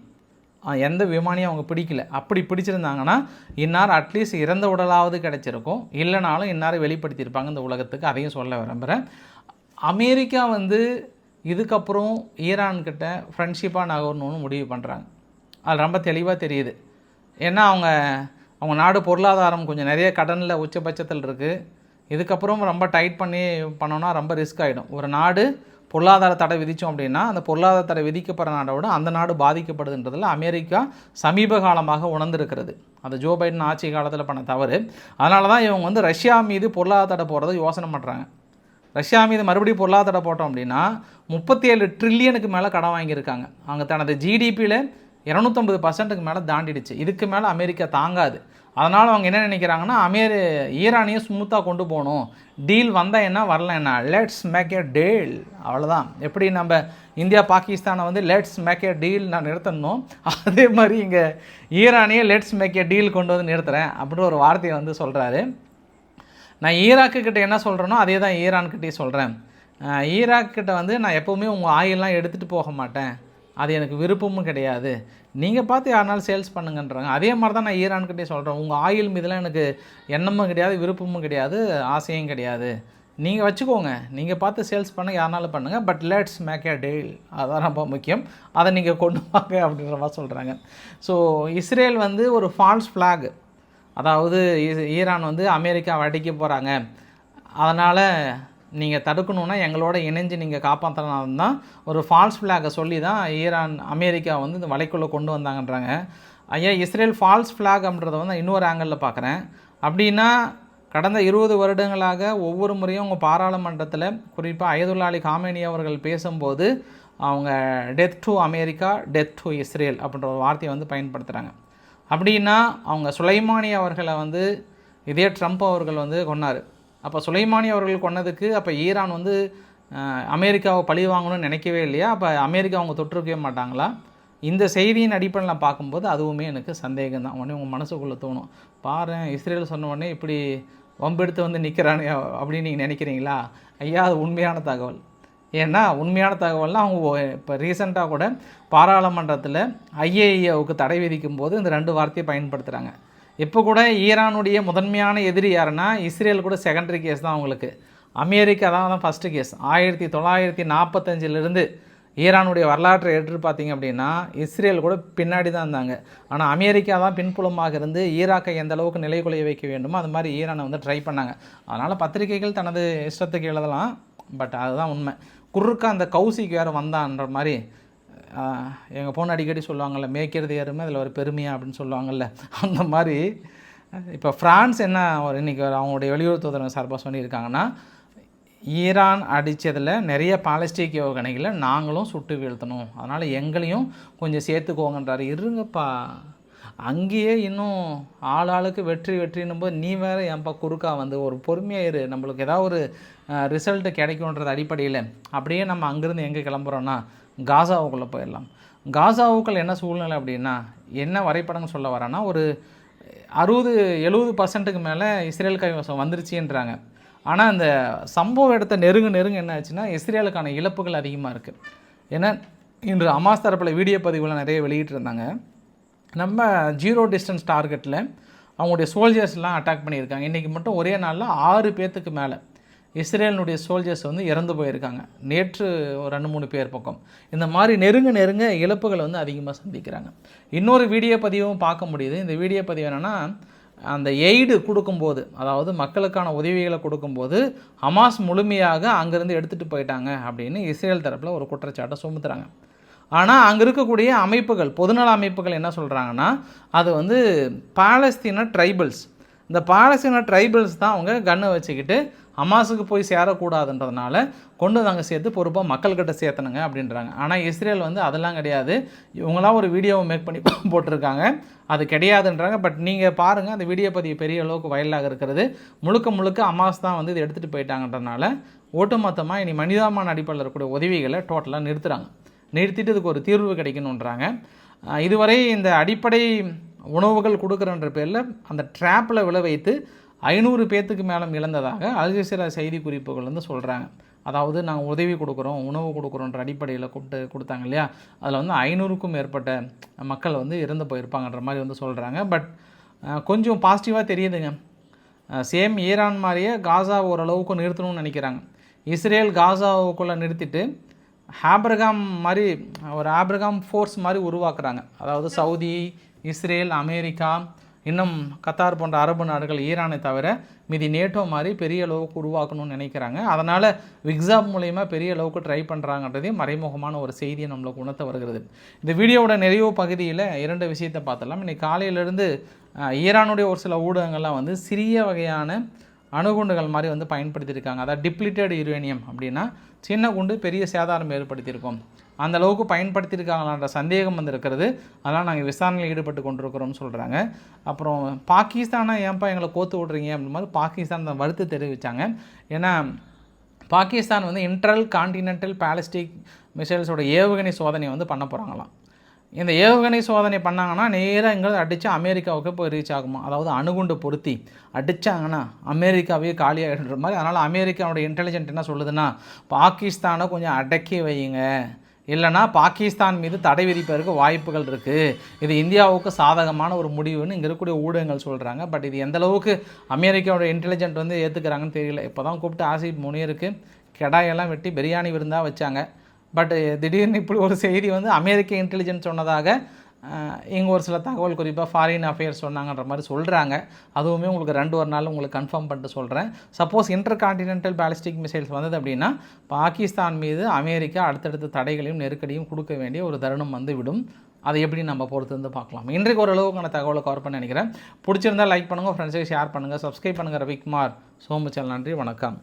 எந்த விமானியும் அவங்க பிடிக்கல. அப்படி பிடிச்சிருந்தாங்கன்னா இன்னார் அட்லீஸ்ட் இறந்த உடலாவது கிடச்சிருக்கும். இல்லைனாலும் இன்னார் வெளிப்படுத்தியிருப்பாங்க இந்த உலகத்துக்கு. அதையும் சொல்ல விரும்புகிறேன் அமெரிக்கா வந்து இதுக்கப்புறம் ஈரான்கிட்ட ஃப்ரெண்ட்ஷிப்பாக நகரணும்னு முடிவு பண்ணுறாங்க அது ரொம்ப தெளிவாக தெரியுது. ஏன்னா அவங்க அவங்க நாடு பொருளாதாரம் கொஞ்சம் நிறைய கடனில் உச்சபட்சத்தில் இருக்குது இதுக்கப்புறம் ரொம்ப டைட் பண்ணி பண்ணோன்னா ரொம்ப ரிஸ்க் ஆகிடும் ஒரு நாடு பொருளாதார தடை விதித்தோம் அப்படின்னா அந்த பொருளாதார தடை விதிக்கப்படுற நாடை விட அந்த நாடு பாதிக்கப்படுதுன்றதில் அமெரிக்கா சமீப காலமாக உணர்ந்திருக்கிறது. அது ஜோ பைடன் ஆட்சி காலத்தில் பண்ண தவறு. அதனால தான் இவங்க வந்து ரஷ்யா மீது பொருளாதார தடை போகிறத யோசனை பண்ணுறாங்க ரஷ்யா மீது மறுபடியும் பொருளாதார போட்டோம் அப்படின்னா முப்பத்தி ஏழு ட்ரில்லியனுக்கு மேலே கடன் வாங்கியிருக்காங்க. அவங்க தனது ஜிடிபியில் இரநூத்தம்பது பர்சன்ட்டுக்கு மேலே தாண்டிடுச்சு. இதுக்கு மேலே அமெரிக்கா தாங்காது. அதனால் அவங்க என்ன நினைக்கிறாங்கன்னா அமீர் ஈரானையும் ஸ்மூத்தாக கொண்டு போகணும். டீல் வந்தால் என்ன வரல என்ன? லெட்ஸ் மேக் எ டீல் அவ்வளோதான் எப்படி நம்ம இந்தியா பாகிஸ்தானை வந்து லெட்ஸ் மேக் எ டீல் நான் நிறுத்தணும். அதே மாதிரி இங்கே ஈரானையே லெட்ஸ் மேக் எ டீல் கொண்டு வந்து நிறுத்துகிறேன் அப்படின்னு ஒரு வார்த்தையை வந்து சொல்கிறாரு நான் ஈராக்குக்கிட்ட என்ன சொல்கிறேனோ அதே தான் ஈரான்கிட்டே சொல்கிறேன் ஈராக்கிட்ட வந்து நான் எப்போவுமே உங்கள் ஆயிலெலாம் எடுத்துகிட்டு போக மாட்டேன். அது எனக்கு விருப்பமும் கிடையாது. நீங்கள் பார்த்து யாருனாலும் சேல்ஸ் பண்ணுங்கன்றாங்க. அதே மாதிரி தான் நான் ஈரான்கிட்டே சொல்கிறேன் உங்கள் ஆயில் மீதெல்லாம் எனக்கு எண்ணமும் கிடையாது விருப்பமும் கிடையாது ஆசையும் கிடையாது. நீங்கள் வச்சுக்கோங்க. நீங்கள் பார்த்து சேல்ஸ் பண்ண யாருனாலும் பண்ணுங்கள் but let's make a deal அதுதான் ரொம்ப முக்கியம். அதை நீங்கள் கொண்டு வாங்க அப்படின்ற மாதிரி சொல்கிறாங்க ஸோ இஸ்ரேல் வந்து ஒரு ஃபால்ஸ் ஃப்ளாக் அதாவது ஈ- ஈரான் வந்து அமெரிக்கா அடிக்க போகிறாங்க அதனால் நீங்கள் தடுக்கணுன்னா எங்களோட இணைஞ்சு நீங்கள் காப்பாற்றலாம் தான் ஒரு ஃபால்ஸ் ஃப்ளாகை சொல்லி தான் ஈரான் அமெரிக்கா வந்து இந்த வலைக்குள்ளே கொண்டு வந்தாங்கன்றாங்க. ஐயா இஸ்ரேல் ஃபால்ஸ் ஃப்ளாக் அப்படின்றத வந்து இன்னொரு ஆங்கிளில் பார்க்குறேன். அப்படின்னா கடந்த இருபது வருடங்களாக ஒவ்வொரு முறையும் உங்கள் பாராளுமன்றத்தில் குறிப்பாக அயதுல்லா அலி காமேனி அவர்கள் பேசும்போது அவங்க death to America death to Israel அப்படின்ற ஒரு வார்த்தையை வந்து பயன்படுத்துகிறாங்க அப்படின்னா அவங்க சுலைமானி அவர்களை வந்து இதே ட்ரம்ப் அவர்கள் வந்து கொன்னார். அப்போ சுலைமானி அவர்கள் கொன்னதுக்கு அப்போ ஈரான் வந்து அமெரிக்காவை பழி வாங்கணும்னு நினைக்கவே இல்லையா? அப்போ அமெரிக்கா அவங்க தொற்றுக்கவே மாட்டாங்களா? இந்த செய்தியின் அடிப்படையில் பார்க்கும்போது அதுவுமே எனக்கு சந்தேகம் தான் உடனே உங்கள் மனசுக்குள்ளே தோணும். பாரு இஸ்ரேல் சொன்ன உடனே இப்படி வம்பெடுத்து வந்து நிற்கிறானே அப்படின்னு நீங்கள் நினைக்கிறீங்களா? ஐயா அது உண்மையான தகவல். ஏன்னா உண்மையான தகவல்லாம் அவங்க இப்போ ரீசெண்டாக கூட பாராளுமன்றத்தில் ஐஏஇஏவுக்கு தடை விதிக்கும் போது இந்த ரெண்டு வார்த்தையை பயன்படுத்துகிறாங்க இப்போ கூட ஈரானுடைய முதன்மையான எதிரி யாருன்னா இஸ்ரேல் கூட செகண்டரி கேஸ் தான் அவங்களுக்கு. அமெரிக்கா தான் தான் ஃபஸ்ட்டு கேஸ் ஆயிரத்தி தொள்ளாயிரத்தி நாற்பத்தஞ்சிலிருந்து ஈரானுடைய வரலாற்றை எடுத்து பார்த்தீங்க அப்படின்னா இஸ்ரேல் கூட பின்னாடி தான் இருந்தாங்க. ஆனால் அமெரிக்கா தான் பின்புலமாக இருந்து ஈராக்கை எந்த அளவுக்கு நிலைகுலைய வைக்க வேண்டுமோ அது மாதிரி ஈரானை வந்து ட்ரை பண்ணாங்க. அதனால் பத்திரிகைகள் தனது இஷ்டத்துக்கு எழுதலாம் பட் அதுதான் உண்மை. குறுக்க அந்த கௌசிக்கு வேறு வந்தான்ற மாதிரி எங்கள் பொண்ணு அடிக்கடி சொல்லுவாங்கள்ல மேய்க்கிறது யாருமே அதில் ஒரு பெருமையா அப்படின்னு சொல்லுவாங்கள்ல அந்த மாதிரி இப்போ ஃப்ரான்ஸ் என்ன ஒரு இன்றைக்கி அவங்களுடைய வெளியுறவு தூதரங்க சார்பாக சொல்லியிருக்காங்கன்னா ஈரான் அடித்ததில் நிறைய பாலஸ்டிக் யோகனைகளை நாங்களும் சுட்டு வீழ்த்தணும். அதனால் எங்களையும் கொஞ்சம் சேர்த்துக்கோங்கன்றாரு. இருங்கப்பா. அங்கேயே இன்னும் ஆள் ஆளுக்கு வெற்றி வெற்றின்னும் போது நீ வேறு ஏன்பா குறுக்கா வந்து ஒரு பொறுமையாக இரு. நம்மளுக்கு ஏதாவது ஒரு ரிசல்ட்டு கிடைக்கும்ன்றது அடிப்படையில். அப்படியே நம்ம அங்கேருந்து எங்கே கிளம்புறோன்னா காசாவுக்குள்ளே போயிடலாம். காசாவுக்கள் என்ன சூழ்நிலை அப்படின்னா என்ன வரைபடம்னு சொல்ல வரேன்னா ஒரு அறுபது எழுபது பர்சன்ட்டுக்கு மேலே இஸ்ரேல் கைவசம் வந்துருச்சுன்றாங்க. ஆனால் அந்த சம்பவ இடத்த நெருங்க நெருங்க என்ன ஆச்சுன்னா இஸ்ரேலுக்கான இழப்புகள் அதிகமாக இருக்குது ஏன்னா இன்று அமாஸ் தரப்பில் வீடியோ பதிவுலாம் நிறைய வெளியிட்டிருந்தாங்க. நம்ம ஜீரோ டிஸ்டன்ஸ் டார்கெட்டில் அவங்களுடைய சோல்ஜர்ஸ்லாம் அட்டாக் பண்ணியிருக்காங்க. இன்றைக்கி மட்டும் ஒரே நாளில் ஆறு பேர்த்துக்கு மேலே. இஸ்ரேலினுடைய சோல்ஜர்ஸ் வந்து இறந்து போயிருக்காங்க. நேற்று ஒரு ரெண்டு மூணு பேர் பக்கம். இந்த மாதிரி நெருங்க நெருங்க இழப்புகளை வந்து அதிகமாக சந்திக்கிறாங்க. இன்னொரு வீடியோ பதிவும் பார்க்க முடியுது. இந்த வீடியோ பதிவு என்னென்னா அந்த எய்டு கொடுக்கும்போது அதாவது மக்களுக்கான உதவிகளை கொடுக்கும்போது ஹமாஸ் முழுமையாக அங்கேருந்து எடுத்துகிட்டு போயிட்டாங்க அப்படின்னு இஸ்ரேல் தரப்பில் ஒரு குற்றச்சாட்டை சுமத்துறாங்க. ஆனால் அங்கே இருக்கக்கூடிய அமைப்புகள் பொதுநல அமைப்புகள் என்ன சொல்கிறாங்கன்னா அது வந்து பாலஸ்தீன ட்ரைபல்ஸ் இந்த பாலஸ்தீன ட்ரைபல்ஸ் தான் அவங்க கன்னை வச்சுக்கிட்டு ஹமாஸுக்கு போய் சேரக்கூடாதுன்றதுனால கொண்டு வந்து அங்கே சேர்த்து பொறுப்பாக மக்கள்கிட்ட சேர்த்தனுங்க அப்படின்றாங்க. ஆனால் இஸ்ரேல் வந்து அதெல்லாம் கிடையாது. இவங்களாம் ஒரு வீடியோவை மேக் பண்ணி போட்டிருக்காங்க. அது கிடையாதுன்றாங்க. பட் நீங்கள் பாருங்கள் அந்த வீடியோ பதிவு பெரிய அளவுக்கு வயலாக இருக்கிறது. முழுக்க முழுக்க அமாஸ் தான் வந்து இதை எடுத்துகிட்டு போயிட்டாங்கன்றனால ஒட்டுமொத்தமாக இனி மனிதாமான அடிப்படையில் இருக்கக்கூடிய உதவிகளை டோட்டலாக நிறுத்துகிறாங்க நிறுத்திட்டு இதுக்கு ஒரு தீர்வு கிடைக்கணுன்றாங்க. இதுவரை இந்த அடிப்படை உணவுகள் கொடுக்குறன்ற பேரில் அந்த ட்ராப்பில் விளை வைத்து ஐநூறு பேர்த்துக்கு மேலே இழந்ததாக அல்ஜசீரா செய்தி குறிப்புகள் வந்து சொல்கிறாங்க அதாவது நாங்கள் உதவி கொடுக்குறோம் உணவு கொடுக்குறோன்ற அடிப்படையில் கூப்பிட்டு கொடுத்தாங்க இல்லையா? அதில் வந்து ஐநூறுக்கும் மேற்பட்ட மக்கள் வந்து இறந்து போயிருப்பாங்கன்ற மாதிரி வந்து சொல்கிறாங்க பட் கொஞ்சம் பாசிட்டிவாக தெரியுதுங்க. சேம் ஈரான் மாதிரியே காசா ஓரளவுக்கு நிறுத்தணும்னு நினைக்கிறாங்க. இஸ்ரேல் காசாவுக்குள்ளே நிறுத்திட்டு ஆப்ரகாம் மாதிரி ஒரு ஆப்ரகாம் ஃபோர்ஸ் மாதிரி உருவாக்குறாங்க. அதாவது சவுதி இஸ்ரேல் அமெரிக்கா இன்னும் கத்தார் போன்ற அரபு நாடுகள் ஈரானை தவிர மீதி நேட்டோ மாதிரி பெரிய அளவுக்கு உருவாக்கணும்னு நினைக்கிறாங்க. அதனால் விக்ஸாப் மூலயமா பெரிய அளவுக்கு ட்ரை பண்ணுறாங்கன்றதே மறைமுகமான ஒரு செய்தியை நம்மளுக்கு உணர்த்த வருகிறது. இந்த வீடியோவோட நிறைவு பகுதியில் இரண்டு விஷயத்தை பார்த்தலாம் இன்னைக்கு காலையிலேருந்து ஈரானுடைய ஒரு சில ஊடகங்கள்லாம் வந்து சிறிய வகையான அணுகுண்டுகள் மாதிரி வந்து பயன்படுத்தியிருக்காங்க. அதாவது டிப்ளிட்டட் யுரேனியம் அப்படின்னா சின்ன குண்டு பெரிய சேதாரம் ஏற்படுத்தியிருக்கோம். அந்த அளவுக்கு பயன்படுத்தியிருக்காங்களான்ற சந்தேகம் வந்து இருக்கிறது. அதனால் நாங்கள் விசாரணையில் ஈடுபட்டு கொண்டிருக்கிறோம்னு சொல்கிறாங்க அப்புறம் பாகிஸ்தானை ஏன்ப்பா எங்களை கோத்து விட்றீங்க அப்படின்ற மாதிரி பாகிஸ்தான் தான் வருத்து தெரிவித்தாங்க ஏன்னா பாகிஸ்தான் வந்து இன்ட்ரல் கான்டினென்டல் பேலஸ்டிக் மிசைல்ஸோட ஏவுகணை சோதனை வந்து பண்ண போகிறாங்களாம் இந்த ஏவுகணை சோதனை பண்ணாங்கன்னா நேராக எங்களை அடித்து அமெரிக்காவுக்கு போய் ரீச் ஆகுமா? அதாவது அணுகுண்டு பொருத்தி அடித்தாங்கன்னா அமெரிக்காவே காலியாகிடுற மாதிரி. அதனால் அமெரிக்காவோட இன்டெலிஜென்ட் என்ன சொல்லுதுன்னா பாகிஸ்தானை கொஞ்சம் அடக்கி வையுங்க. இல்லைனா பாகிஸ்தான் மீது தடை விதிப்பதற்கு வாய்ப்புகள் இருக்குது இது இந்தியாவுக்கு சாதகமான ஒரு முடிவுன்னு இங்கே இருக்கக்கூடிய ஊடகங்கள் சொல்கிறாங்க பட் இது எந்த அளவுக்கு அமெரிக்காவோட இன்டெலிஜென்ட் வந்து ஏற்றுக்கிறாங்கன்னு தெரியல. இப்போ தான் கூப்பிட்டு ஆசிப் முனியருக்கு கெடாயெல்லாம் வெட்டி பிரியாணி விருந்தாக வச்சாங்க. பட் திடீர்னு இப்படி ஒரு செய்தி வந்து அமெரிக்க இன்டெலிஜென்ட் சொன்னதாக இங்கே ஒரு சில தகவல் குறிப்பாக ஃபாரின் அஃபேர்ஸ் சொன்னாங்கன்ற மாதிரி சொல்கிறாங்க அதுவுமே உங்களுக்கு ரெண்டு ஒரு நாள் உங்களுக்கு கன்ஃபார்ம் பண்ணிட்டு சொல்கிறேன் suppose intercontinental ballistic missiles வந்தது அப்படின்னா பாகிஸ்தான் மீது அமெரிக்கா அடுத்தடுத்த தடைகளையும் நெருக்கடியும் கொடுக்க வேண்டிய ஒரு தருணம் வந்து விடும் அதை எப்படி நம்ம பொறுத்து வந்து பார்க்கலாம். இன்றைக்கு ஓரளவுக்கான தகவலை கவர் பண்ண நினைக்கிறேன். பிடிச்சிருந்தால் லைக் பண்ணுங்கள் ஃப்ரெண்ட்ஸுக்கு ஷேர் பண்ணுங்கள் சப்ஸ்கிரைப் பண்ணுங்கள் ரவிக்குமார் சோமுச்சல் நன்றி வணக்கம்.